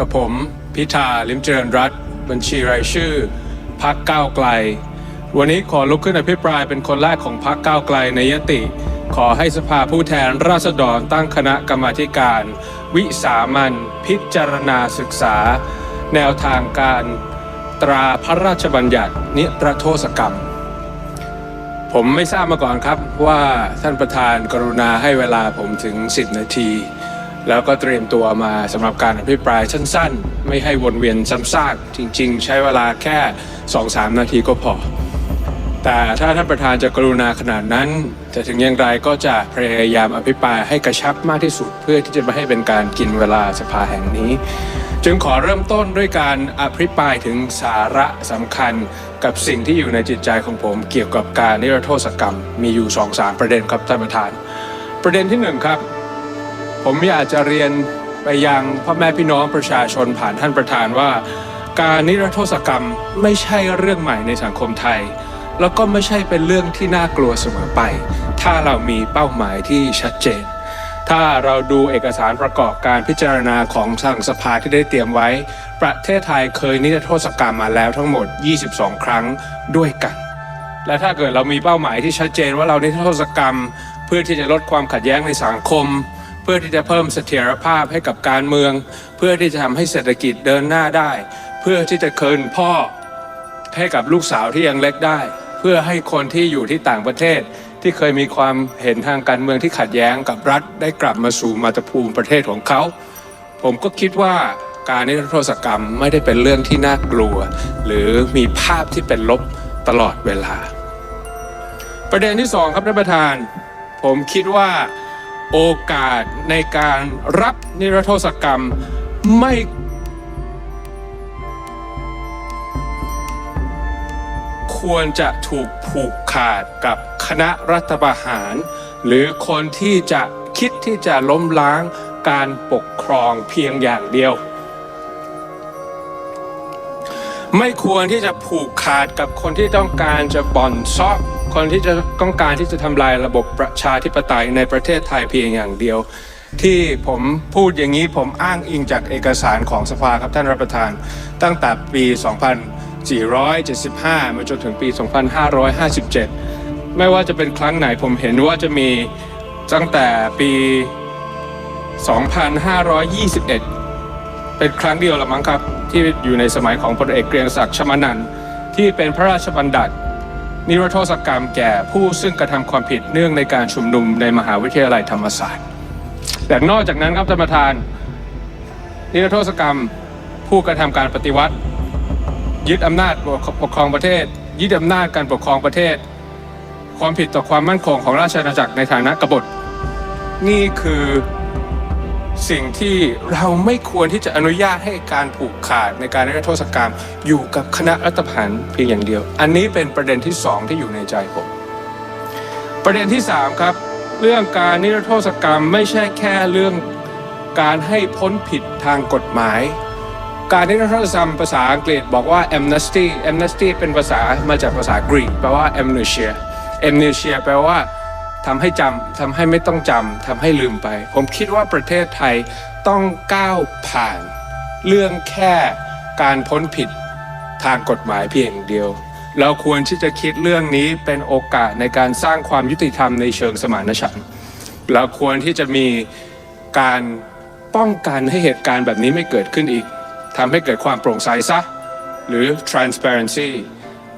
กับผม พิธาลิมเจริญรัตบัญชีรายชื่อพักก้าวไกล วันนี้ขอลุกขึ้นอภิปรายเป็นคนแรกของพักก้าวไกลในยติ ขอให้สภาผู้แทนราษฎรตั้งคณะกรรมาการ วิสามันพิจารณาศึกษา แนวทางการตราพระราชบัญญัตินิรโทษกรรม ผมไม่ทราบมาก่อนครับว่าท่านประธานกรุณาให้เวลาผมถึง 10 นาที แล้วก็เตรียมตัวมาสำหรับการอภิปรายสั้นๆ ไม่ให้วนเวียนซ้ำซากจริง ๆ ใช้เวลาแค่ 2-3 นาทีก็พอ แต่ถ้าท่านประธานจะกรุณาขนาดนั้น จะถึงอย่างไรก็จะพยายามอภิปรายให้กระชับมากที่สุด เพื่อที่จะไม่ให้เป็นการกินเวลาสภาแห่งนี้ จึงขอเริ่มต้นด้วยการอภิปรายถึงสาระสำคัญกับสิ่งที่อยู่ในจิตใจของผม เกี่ยวกับการนิรโทษกรรมมีอยู่ 2-3 ประเด็นครับท่านประธาน ประเด็นที่หนึ่งครับ ผมอยากจะเรียนไปยังพ่อแม่พี่น้องประชาชนผ่านท่านประธานว่า การนิรโทษกรรมไม่ใช่เรื่องใหม่ในสังคมไทย แล้วก็ไม่ใช่เป็นเรื่องที่น่ากลัวเสมอไป ถ้าเรามีเป้าหมายที่ชัดเจน ถ้าเราดูเอกสารประกอบการพิจารณาของทางสภาที่ได้เตรียมไว้ ประเทศไทยเคยนิรโทษกรรมมาแล้วทั้งหมด 22 ครั้งด้วยกัน และถ้าเกิดเรามีเป้าหมายที่ชัดเจนว่าเรานิรโทษกรรม เพื่อที่จะลดความขัดแย้งในสังคม เพื่อที่จะเพิ่มเสถียรภาพให้กับการเมือง เพื่อที่จะทำให้เศรษฐกิจเดินหน้าได้ เพื่อที่จะคืนพ่อให้กับลูกสาวที่ยังเล็กได้ เพื่อให้คนที่อยู่ที่ต่างประเทศ ที่เคยมีความเห็นทางการเมืองที่ขัดแย้งกับรัฐได้กลับมาสู่มาตรภูมิประเทศของเขา ผมก็คิดว่าการนิรโทษกรรมไม่ได้เป็นเรื่องที่น่ากลัว หรือมีภาพที่เป็นลบตลอดเวลา ประเด็นที่สองครับท่านประธาน ผมคิดว่า โอกาสในการรับนิรโทษกรรมไม่ควรจะถูกผูกขาดกับคณะรัฐประหาร หรือคนที่จะคิดที่จะล้มล้างการปกครองเพียงอย่างเดียว ไม่ควรที่จะผูกขาดกับคนที่ต้องการจะบ่อนซอกคนที่จะต้องการที่จะทำลายระบบประชาธิปไตยในประเทศไทยเพียงอย่างเดียว ที่ผมพูดอย่างนี้ผมอ้างอิงจากเอกสารของสภาครับท่านรับประธาน ตั้งแต่ปี 2475 มาจนถึงปี 2557 ไม่ว่าจะเป็นครั้งไหนผมเห็นว่าจะมีตั้งแต่ปี 2521 เป็นครั้งเดียวละมั้งครับ ที่อยู่ในสมัยของพลเอกเกรียงศักดิ์ชมานันท์ที่เป็นพระราชบัญญัตินิรโทษกรรมแก่ผู้ซึ่งกระทำความผิดเนื่องในการชุมนุมในมหาวิทยาลัยธรรมศาสตร์ แต่นอกจากนั้นครับท่านประธาน นิรโทษกรรมผู้กระทำการปฏิวัติ ยึดอำนาจปกครองประเทศ ยึดอำนาจการปกครองประเทศ ความผิดต่อความมั่นคงของราชอาณาจักรในฐานะกบฏ นี่คือ สิ่งที่เราไม่ควรที่จะอนุญาตให้การผูกขาดในการนิรโทษกรรม อยู่กับคณะรัฐประหารเพียงอย่างเดียว อันนี้เป็นประเด็นที่สองที่อยู่ในใจผม ประเด็นที่สามครับ เรื่องการนิรโทษกรรมไม่ใช่แค่เรื่องการให้พ้นผิดทางกฎหมาย การนิรโทษกรรมภาษาอังกฤษบอกว่า amnesty amnesty เป็นภาษามาจากภาษากรีกแปลว่า amnesia amnesia แปลว่า ทำให้จำทำให้ไม่ต้องจำทำให้ลืมไป ผมคิดว่าประเทศไทยต้องก้าวผ่าน เรื่องแค่การพ้นผิดทางกฎหมายเพียงอย่างเดียว เราควรที่จะคิดเรื่องนี้เป็นโอกาสในการสร้างความยุติธรรมในเชิงสมานฉันท์เราควรที่จะมีการป้องกันให้เหตุการณ์แบบนี้ไม่เกิดขึ้นอีกทำให้เกิดความโปร่งใสซะ หรือ transparency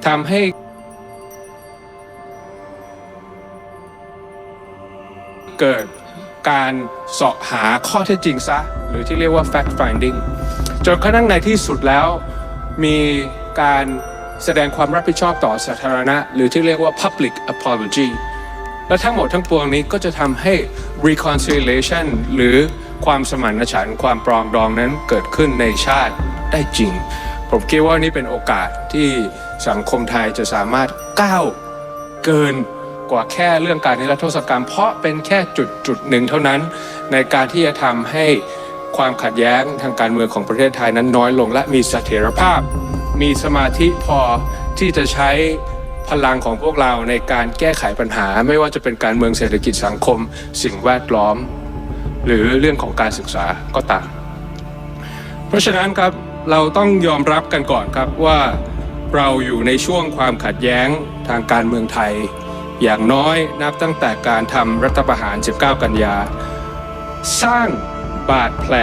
ทำให้ เกิดการเสาะหาข้อเท็จจริงซะ หรือที่เรียกว่า fact finding จนกระทั่งในที่สุดแล้วมีการแสดงความรับผิดชอบต่อสาธารณะ หรือที่เรียกว่า public apology และทั้งหมดทั้งปวงนี้ก็จะทำให้ reconciliation หรือความสมานฉันท์ความปรองดองนั้นเกิดขึ้นในชาติได้จริง ผมคิดว่านี่เป็นโอกาสที่สังคมไทยจะสามารถก้าวเกิน กว่าแค่เรื่องการนิรโทษกรรม เพราะเป็นแค่จุดจุดหนึ่งเท่านั้น ในการที่จะทำให้ความขัดแย้งทางการเมืองของประเทศไทยนั้นน้อยลง และมีเสถียรภาพ มีสมาธิพอที่จะใช้พลังของพวกเราในการแก้ไขปัญหา ไม่ว่าจะเป็นการเมืองเศรษฐกิจสังคม สิ่งแวดล้อม หรือเรื่องของการศึกษาก็ตาม เพราะฉะนั้นครับเราต้องยอมรับกันก่อนครับว่าเราอยู่ในช่วงความขัดแย้งทางการเมืองไทย อย่างน้อยนับตั้งแต่การทำรัฐประหาร 19 กันยา สร้างบาดแผล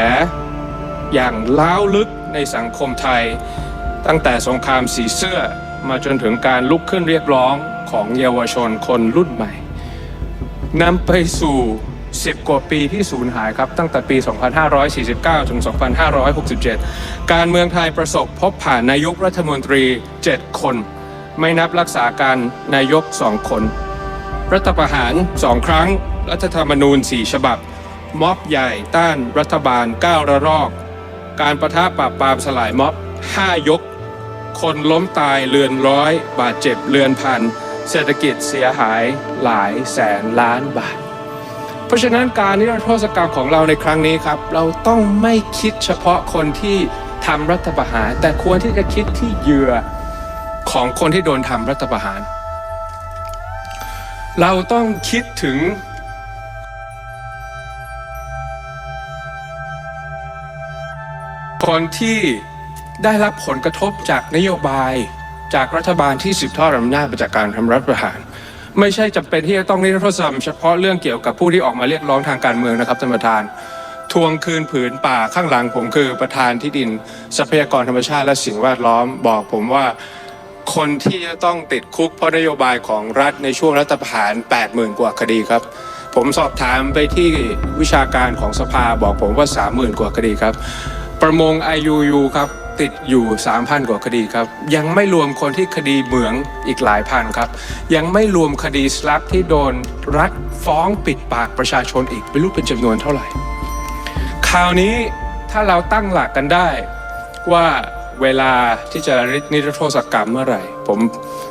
อย่างล้าวลึกในสังคมไทย ตั้งแต่สงครามสีเสื้อมาจนถึงการลุกขึ้นเรียกร้องของเยาวชนคนรุ่นใหม่นำไปสู่ 10 กว่าปีที่สูญหายครับ ตั้งแต่ปี 2549 ถึง 2567 การเมืองไทยประสบพบผ่านนายกรัฐมนตรี 7 คน ไม่นับรักษาการนายก2คน รัฐประหาร2ครั้ง รัฐธรรมนูญ4ฉบับ ม็อบใหญ่ต้านรัฐบาล9ระลอก การประทะปราบปรามสลายม็อบ5ยก คนล้มตายเรือนร้อย บาดเจ็บเรือนพัน เศรษฐกิจเสียหายหลายแสนล้านบาท เพราะฉะนั้นการนิรโทษกรรมของเราในครั้งนี้ครับ เราต้องไม่คิดเฉพาะคนที่ทำรัฐประหารแต่ควรที่จะคิดที่เหยื่อ ของคนที่โดนทำรัฐประหาร เราต้องคิดถึงคนที่ได้รับผลกระทบจากนโยบายจากรัฐบาลที่สืบทอดอำนาจมาจากการทำรัฐประหาร ไม่ใช่จำเป็นที่จะต้องนิรโทษกรรมเฉพาะเรื่องเกี่ยวกับผู้ที่ออกมาเรียกร้องทางการเมืองนะครับท่านประธาน ทวงคืนผืนป่าข้างหลังผมคือประธานที่ดินทรัพยากรธรรมชาติและสิ่งแวดล้อมบอกผมว่า คนที่จะต้องติดคุกเพราะนโยบายของรัฐในช่วงรัฐประหาร 80,000 กว่าคดีครับ ผมสอบถามไปที่วิชาการของสภาบอกผมว่า 30,000 กว่าคดีครับ ประมง IUU ครับติดอยู่ 3,000 กว่าคดีครับ ยังไม่รวมคนที่คดีเหมืองอีกหลายพันครับ ยังไม่รวมคดีสลับที่โดนรัฐฟ้องปิดปากประชาชนอีกไม่รู้เป็นจำนวนเท่าไหร่คราวนี้ถ้าเราตั้งหลักกันได้ว่า เวลาที่จะนิรโทษกรรมเมื่อไหร่ ผม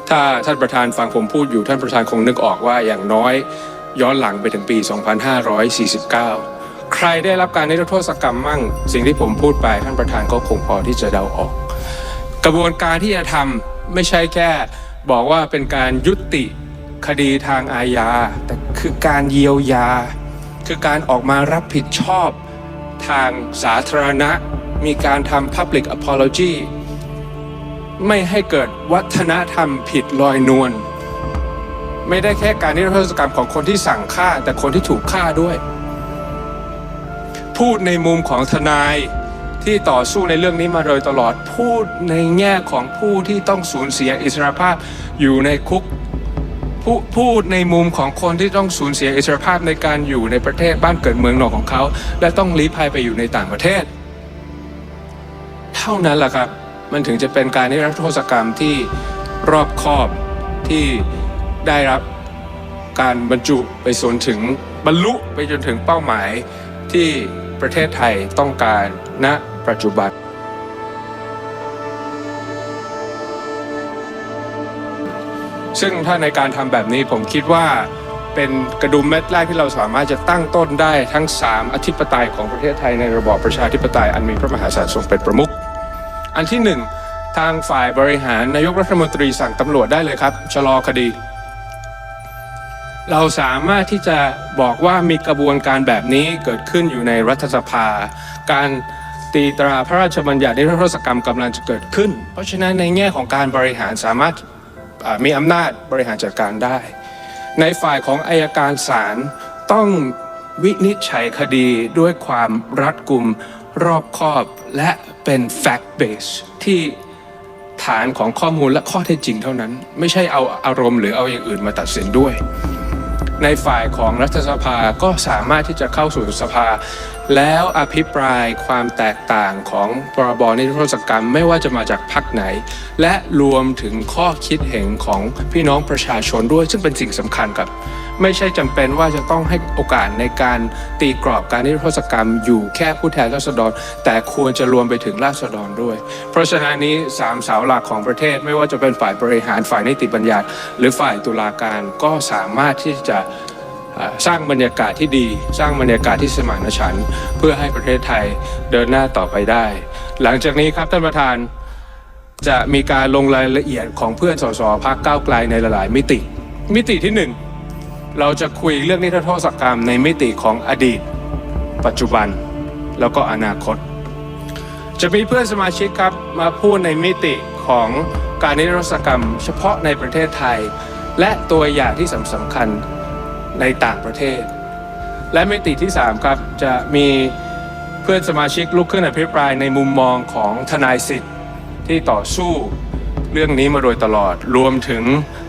ถ้าท่านประธานฟังผมพูดอยู่ท่านประธานคงนึกออกว่าอย่างน้อยย้อนหลังไปถึงปี 2549 ใครได้รับการนิรโทษกรรมมั่ง สิ่งที่ผมพูดไปท่านประธานก็คงพอที่จะเดาออก กระบวนการที่จะทำไม่ใช่แค่บอกว่าเป็นการยุติคดีทางอาญา แต่คือการเยียวยา คือการออกมารับผิดชอบ ทางสาธารณะ มีการทำ Public Apology ไม่ให้เกิดวัฒนธรรมผิดลอยนวลไม่ได้แค่การนิรโทษกรรมของคนที่สั่งฆ่า แต่คนที่ถูกฆ่าด้วย พูดในมุมของทนายที่ต่อสู้ในเรื่องนี้มาโดยตลอดพูดในแง่ของผู้ที่ต้องสูญเสียอิสรภาพอยู่ในคุก พูพูดในมุมของคนที่ต้องสูญเสียอิสรภาพในการอยู่ในประเทศบ้านเกิดเมืองนอกของเขา และต้องลี้ภัยไปอยู่ในต่างประเทศ เท่านั้นแหละครับ มันถึงจะเป็นการนิรโทษกรรมที่รอบคอบที่ได้รับการบรรจุไปจนถึงบรรลุไปจนถึงเป้าหมายที่ประเทศไทยต้องการณปัจจุบัน ซึ่งถ้าในการทำแบบนี้ผมคิดว่าเป็นกระดุมเม็ดแรกที่เราสามารถจะตั้งต้นได้ทั้ง 3 อธิปไตยของประเทศไทยในระบอบประชาธิปไตยอันมีพระมหากษัตริย์ทรงเป็นประมุขอันที่หนึ่งทางฝ่ายบริหารนายกรัฐมนตรีสั่งตำรวจได้เลยครับชะลอคดี เราสามารถที่จะบอกว่ามีกระบวนการแบบนี้เกิดขึ้นอยู่ในรัฐสภา การตีตราพระราชบัญญัตินิรโทษกรรมกำลังจะเกิดขึ้น เพราะฉะนั้นในแง่ของการบริหารสามารถ มีอำนาจบริหารจัดการได้ ในฝ่ายของอายการศาลต้องวินิจฉัยคดีด้วยความรัดกุมรอบคอบและเป็น fact base ที่ฐานของข้อมูลและข้อเท็จจริงเท่านั้น ไม่ใช่เอาอารมณ์หรือเอาอย่างอื่นมาตัดสินด้วย ในฝ่ายของรัฐสภาก็สามารถที่จะเข้าสู่สภา แล้วอภิปรายความแตกต่างของพรบนิรโทษกรรมไม่ว่าจะมาจากพรรคไหน และรวมถึงข้อคิดเห็นของพี่น้องประชาชนด้วย ซึ่งเป็นสิ่งสำคัญครับ ไม่ใช่จำเป็นว่าจะต้องให้โอกาสในการตีกรอบการนิรโทษกรรม อยู่แค่ผู้แทนราษฎร แต่ควรจะรวมไปถึงราษฎรด้วย เพราะฉะนั้นนี้สามเสาหลักของประเทศไม่ว่าจะเป็นฝ่ายบริหารฝ่ายนิติบัญญัติ หรือฝ่ายตุลาการก็สามารถที่จะ สร้างบรรยากาศที่ดี สร้างบรรยากาศที่สมานฉันท์เพื่อให้ประเทศไทยเดินหน้าต่อไปได้ หลังจากนี้ครับท่านประธานจะมีการลงรายละเอียดของเพื่อนสสพักก้าวไกลในหลายๆ มิติ มิติที่หนึ่งเราจะคุยเรื่องนิทรโทษกรรมในมิติของอดีต ปัจจุบันแล้วก็อนาคต จะมีเพื่อนสมาชิกครับมาพูดในมิติของการนิรโทษกรรม เฉพาะในประเทศไทย และตัวอย่างที่สำคัญ ในต่างประเทศ และมิติที่ 3 ครับ จะมีเพื่อนสมาชิกลุกขึ้นอภิปรายในมุมมองของทนายสิทธิ์ที่ต่อสู้เรื่องนี้มาโดยตลอด รวมถึง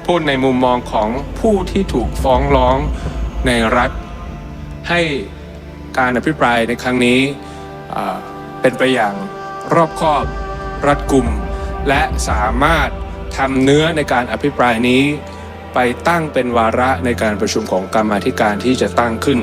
พูดในมุมมองของผู้ที่ถูกฟ้องร้องในรัฐ ให้การอภิปรายในครั้งนี้เป็นไปอย่างรอบคอบรัดกุม และสามารถทำเนื้อในการอภิปรายนี้ ไปตั้งเป็นวาระในการประชุมของกรรมาธิการที่จะตั้งขึ้น